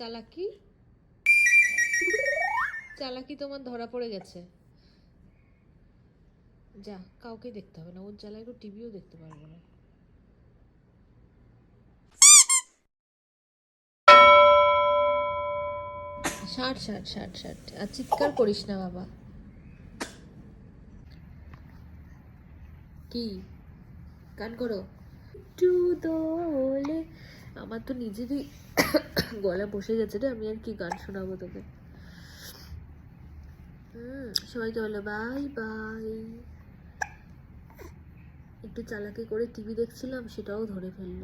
চালাকি? চালাকি তোমার ধরা পড়ে গেছে। যা, কাউকে দেখতে হবে না। ওর জ্বালায় একটু টিভিও দেখতে পারব না। ষাট ষাট ষাট ষাট। আর চিৎকার করিস না, বাবা। কি? গান করো। টু দোলে। আমার তো নিজেরই গলা বসে গেছে রে, আমি আর কি গান শোনাবো তোকে। হুম, সবাইকে বলো বাই বাই। একটু চালাকি করে টিভি দেখছিলাম, সেটাও ধরে ফেলল।